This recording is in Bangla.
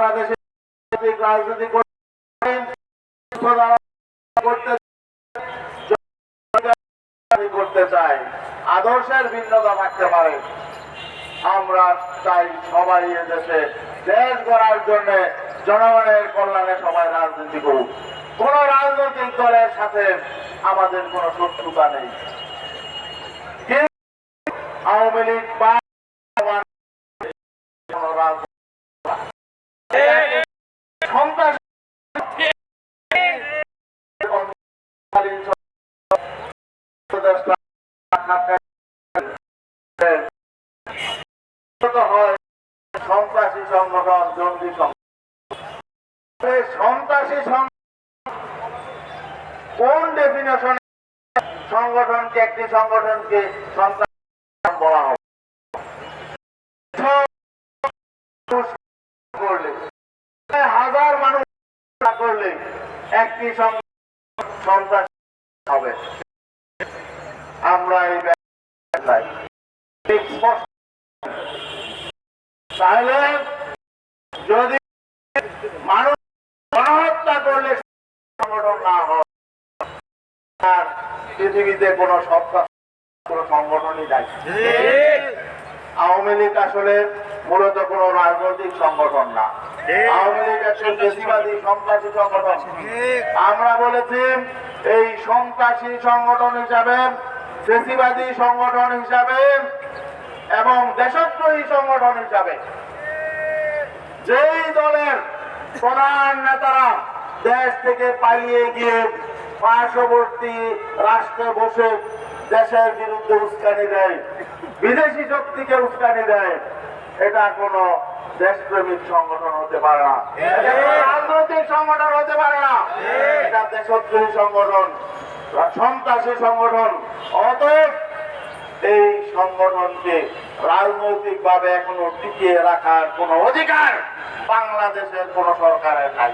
বাংলাদেশে রাজনীতি করতে চায়। আদর্শের ভিন্নতা থাকতে পারে। আমরা চাই সবাই দেশে দেশ গড়ার জন্য জনগণের কল্যাণে সবাই রাজনীতি করুক। কোন রাজনৈতিক দলের সাথে আমাদের কোনো শত্রুতা নেই। আওয়ামী লীগ কোন ডেফিনেশন সংগঠনকে একটি সংগঠনকে সন্ত্রাস বলা হবে। করলে হাজার মানুষ করলে একটি সন্ত্রাস হবে। আমরা এই তাহলে যদি মানুষ গণহত্যা করলে সংগঠন না হয় আর পৃথিবীতে কোনো সত্তা কোনো সংগঠনই নাই। আওয়ামী লীগ আসলে মূলত কোনো রাজনৈতিক সংগঠন না। আওয়ামী লীগ একজন বেশিবাদী সন্ত্রাসী সংগঠন। আমরা বলেছি এই সন্ত্রাসী সংগঠন হিসাবে ফেসিবাদী সংগঠন হিসাবে এবং দেশদ্রোহী সংগঠন হিসাবে যেই দলের প্রধান নেতারা দেশ থেকে পালিয়ে গিয়ে পার্শ্ববর্তী রাষ্ট্রে বসে দেশের বিরুদ্ধে উস্কানি দেয়, বিদেশি শক্তিকে উস্কানি দেয়, এটা কোনো দেশপ্রেমিক সংগঠন হতে পারে না। রাজনৈতিক সংগঠন হতে পারে না। এটা দেশদ্রোহী সংগঠন। সন্ত্রাসী সংগঠন। অতএব এই সংগঠনকে রাজনৈতিক ভাবে এখনও টিকিয়ে রাখার কোন অধিকার বাংলাদেশের কোন সরকারের নাই।